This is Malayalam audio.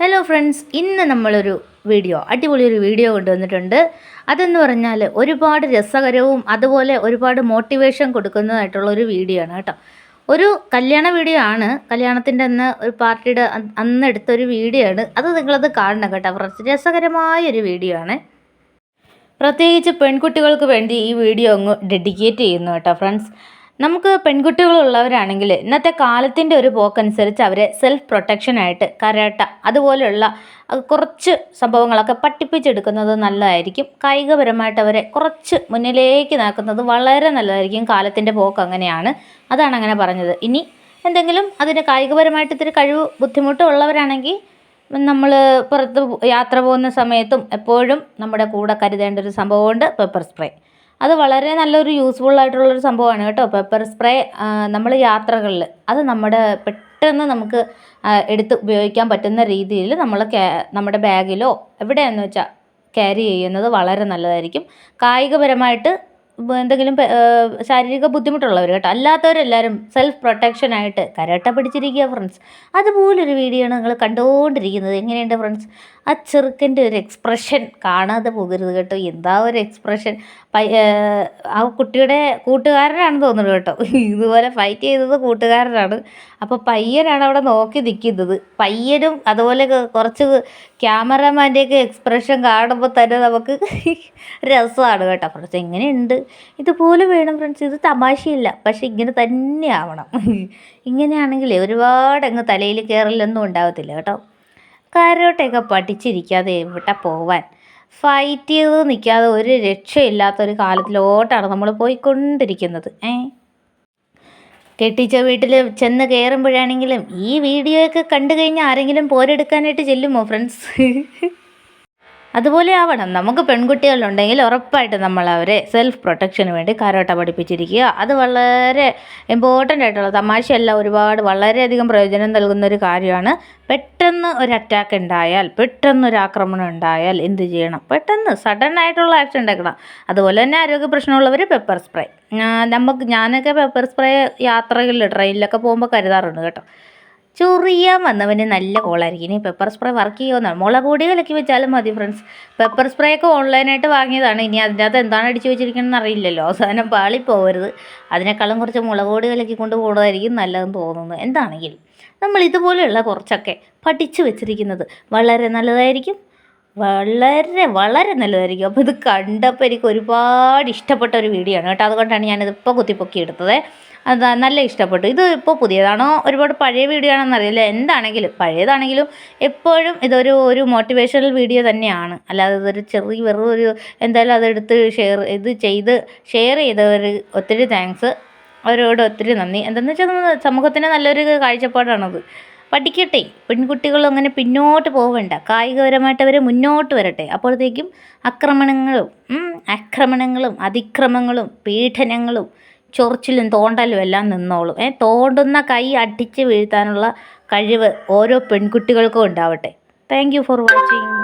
ഹലോ ഫ്രണ്ട്സ് ഇന്ന് നമ്മളൊരു വീഡിയോ അടിപൊളി ഒരു വീഡിയോ കൊണ്ടുവന്നിട്ടുണ്ട്. അതെന്ന് പറഞ്ഞാൽ ഒരുപാട് രസകരവും അതുപോലെ ഒരുപാട് മോട്ടിവേഷൻ കൊടുക്കുന്നതായിട്ടുള്ള ഒരു വീഡിയോ ആണ് കേട്ടോ. ഒരു കല്യാണ വീഡിയോ ആണ്. കല്യാണത്തിന്റെ അന്ന് ഒരു പാർട്ടിയുടെ അന്ന് എടുത്തൊരു വീഡിയോ ആണ്. അത് നിങ്ങളത് കാണണം കേട്ടോ. ഫ്രണ്ട്സ് രസകരമായ ഒരു വീഡിയോ ആണ്. പ്രത്യേകിച്ച് പെൺകുട്ടികൾക്ക് വേണ്ടി ഈ വീഡിയോ അങ്ങ് ഡെഡിക്കേറ്റ് ചെയ്യുന്നു കേട്ടോ ഫ്രണ്ട്സ് നമുക്ക് പെൺകുട്ടികളുള്ളവരാണെങ്കിൽ ഇന്നത്തെ കാലത്തിന്റെ ഒരു പോക്കനുസരിച്ച് അവരെ സെൽഫ് പ്രൊട്ടക്ഷനായിട്ട് കരാട്ട അതുപോലെയുള്ള കുറച്ച് സംഭവങ്ങളൊക്കെ പഠിപ്പിച്ചെടുക്കുന്നത് നല്ലതായിരിക്കും. കായികപരമായിട്ട് അവരെ കുറച്ച് മുന്നിലേക്ക് നാക്കുന്നത് വളരെ നല്ലതായിരിക്കും. കാലത്തിന്റെ പോക്ക് അങ്ങനെയാണ്. അതാണ് അങ്ങനെ പറഞ്ഞത്. ഇനി എന്തെങ്കിലും അതിന് കായികപരമായിട്ട് ഇത്തിരി കഴിവ് ബുദ്ധിമുട്ടുള്ളവരാണെങ്കിൽ നമ്മൾ പുറത്ത് യാത്ര പോകുന്ന സമയത്തും എപ്പോഴും നമ്മുടെ കൂടെ കരുതേണ്ട ഒരു സംഭവമുണ്ട്. പെപ്പർ സ്പ്രേ അത് വളരെ നല്ലൊരു യൂസ്ഫുൾ ആയിട്ടുള്ളൊരു സംഭവമാണ് കേട്ടോ. പെപ്പർ സ്പ്രേ നമ്മൾ യാത്രകളിൽ അത് നമ്മുടെ പെട്ടെന്ന് നമുക്ക് എടുത്ത് ഉപയോഗിക്കാൻ പറ്റുന്ന രീതിയിൽ നമ്മൾ നമ്മുടെ ബാഗിലോ എവിടെയാണെന്ന് വെച്ചാൽ ക്യാരി ചെയ്യുന്നത് വളരെ നല്ലതായിരിക്കും. കായികപരമായിട്ട് എന്തെങ്കിലും ശാരീരിക ബുദ്ധിമുട്ടുള്ളവർ കേട്ടോ. അല്ലാത്തവരെല്ലാവരും സെൽഫ് പ്രൊട്ടക്ഷനായിട്ട് കരട്ട പിടിച്ചിരിക്കുക ഫ്രണ്ട്സ് അതുപോലൊരു വീഡിയോ ആണ് നിങ്ങൾ കണ്ടുകൊണ്ടിരിക്കുന്നത് എങ്ങനെയുണ്ട് ഫ്രണ്ട്സ് ആ ചെറുക്കന്റെ ഒരു എക്സ്പ്രഷൻ കാണാതെ പോകരുത് കേട്ടോ. എന്താ ഒരു എക്സ്പ്രഷൻ ആ കുട്ടിയുടെ കൂട്ടുകാരനാണെന്ന് തോന്നുന്നു കേട്ടോ. ഇതുപോലെ ഫൈറ്റ് ചെയ്തത് കൂട്ടുകാരനാണ്. അപ്പോൾ പയ്യനാണ് അവിടെ നോക്കി നിൽക്കുന്നത് പയ്യനും അതുപോലെ കുറച്ച് ക്യാമറമാന്റെയൊക്കെ എക്സ്പ്രഷൻ കാണുമ്പോൾ തന്നെ നമുക്ക് രസമാണ് കേട്ടോ ഫ്രണ്ട്സ് എങ്ങനെയുണ്ട് ഇതുപോലെ വേണം ഫ്രണ്ട്സ് ഇത് തമാശയില്ല. പക്ഷെ ഇങ്ങനെ തന്നെ ആവണം. ഇങ്ങനെയാണെങ്കിലേ ഒരുപാട് അങ്ങ് തലയിൽ കയറലൊന്നും ഉണ്ടാകത്തില്ല കേട്ടോ. കരോട്ടയൊക്കെ പഠിച്ചിരിക്കാതെ എവിടെ പോവാൻ? ഫൈറ്റ് ചെയ്ത് നിൽക്കാതെ ഒരു രക്ഷയില്ലാത്ത ഒരു കാലത്തിലോട്ടാണ് നമ്മൾ പോയിക്കൊണ്ടിരിക്കുന്നത്. ഏ? കെട്ടിച്ച വീട്ടിൽ ചെന്ന് കയറുമ്പോഴാണെങ്കിലും ഈ വീഡിയോയൊക്കെ കണ്ടു കഴിഞ്ഞാൽ ആരെങ്കിലും പോരെടുക്കാനായിട്ട് ചെല്ലുമോ ഫ്രണ്ട്സ് അതുപോലെ ആവണം. നമുക്ക് പെൺകുട്ടികളുണ്ടെങ്കിൽ ഉറപ്പായിട്ട് നമ്മൾ അവരെ സെൽഫ് പ്രൊട്ടക്ഷന് വേണ്ടി കരോട്ട പഠിപ്പിച്ചിരിക്കുക. അത് വളരെ ഇമ്പോർട്ടന്റ് ആയിട്ടുള്ള തമാശയല്ല ഒരുപാട് വളരെയധികം പ്രയോജനം നൽകുന്ന ഒരു കാര്യമാണ്. പെട്ടെന്ന് ഒരു അറ്റാക്ക് ഉണ്ടായാൽ പെട്ടെന്ന് ഒരു ആക്രമണം ഉണ്ടായാൽ എന്ത് ചെയ്യണം? പെട്ടെന്ന് സഡൻ ആയിട്ടുള്ള ആക്ഷൻ ഉണ്ടാക്കണം. അതുപോലെ തന്നെ ആരോഗ്യ പ്രശ്നമുള്ളവർ പെപ്പർ സ്പ്രേ നമുക്ക് ഞാനൊക്കെ പെപ്പർ സ്പ്രേ യാത്രകളിൽ ട്രെയിനിലൊക്കെ പോകുമ്പോൾ കരുതാറുണ്ട് കേട്ടോ. ചൊറിയാൻ വന്നവന് നല്ല കോളായിരിക്കും. ഇനി പെപ്പർ സ്പ്രേ വർക്ക് ചെയ്യുമെന്നാണ് മുളക് പൊടി കലക്കി വെച്ചാലും മതി ഫ്രണ്ട്സ് പെപ്പർ സ്പ്രേ ഒക്കെ ഓൺലൈനായിട്ട് വാങ്ങിയതാണ്. ഇനി അതിന്റെ അകത്ത് എന്താണ് അടിച്ചു വെച്ചിരിക്കണമെന്ന് അറിയില്ലല്ലോ. അവസാനം പാളി പോകരുത് അതിനേക്കാളും കുറച്ച് മുളക് പൊടി കലക്കി കൊണ്ട് പോകുന്നതായിരിക്കും നല്ലതെന്ന് തോന്നുന്നു. എന്താണെങ്കിലും നമ്മൾ ഇതുപോലെയുള്ള കുറച്ചൊക്കെ പഠിച്ചു വെച്ചിരിക്കുന്നത് വളരെ നല്ലതായിരിക്കും. വളരെ വളരെ നല്ലതായിരിക്കും. അപ്പോൾ ഇത് കണ്ടപ്പോൾ എനിക്ക് ഒരുപാട് ഇഷ്ടപ്പെട്ട ഒരു വീഡിയോ ആണ് കേട്ടോ. അതുകൊണ്ടാണ് ഞാനിത് ഇപ്പോൾ കുത്തിപ്പൊക്കി എടുത്തത്. അത് നല്ല ഇഷ്ടപ്പെട്ടു. ഇത് ഇപ്പോൾ പുതിയതാണോ? ഒരുപാട് പഴയ വീഡിയോ ആണെന്ന് അറിയില്ല. എന്താണെങ്കിലും പഴയതാണെങ്കിലും എപ്പോഴും ഇതൊരു ഒരു മോട്ടിവേഷണൽ വീഡിയോ തന്നെയാണ്. അല്ലാതെ ഇതൊരു ചെറിയ വെറും ഒരു എന്തായാലും അതെടുത്ത് ഷെയർ ഇത് ചെയ്ത് ഷെയർ ചെയ്തവർ ഒത്തിരി താങ്ക്സ് അവരോട് ഒത്തിരി നന്ദി. എന്താണെന്ന് വെച്ചാൽ സമൂഹത്തിന് നല്ലൊരു കാഴ്ചപ്പാടാണത്. പഠിക്കട്ടെ. പെൺകുട്ടികൾ അങ്ങനെ പിന്നോട്ട് പോവണ്ട. കായികപരമായിട്ട് അവർ മുന്നോട്ട് വരട്ടെ. അപ്പോഴത്തേക്കും ആക്രമണങ്ങളും ആക്രമണങ്ങളും അതിക്രമങ്ങളും പീഡനങ്ങളും ചൊറിച്ചിലും തോണ്ടലും എല്ലാം നിന്നോളും. ഏ തോണ്ടുന്ന കൈ അടിച്ച് വീഴ്ത്താനുള്ള കഴിവ് ഓരോ പെൺകുട്ടികൾക്കും ഉണ്ടാവട്ടെ. Thank for watching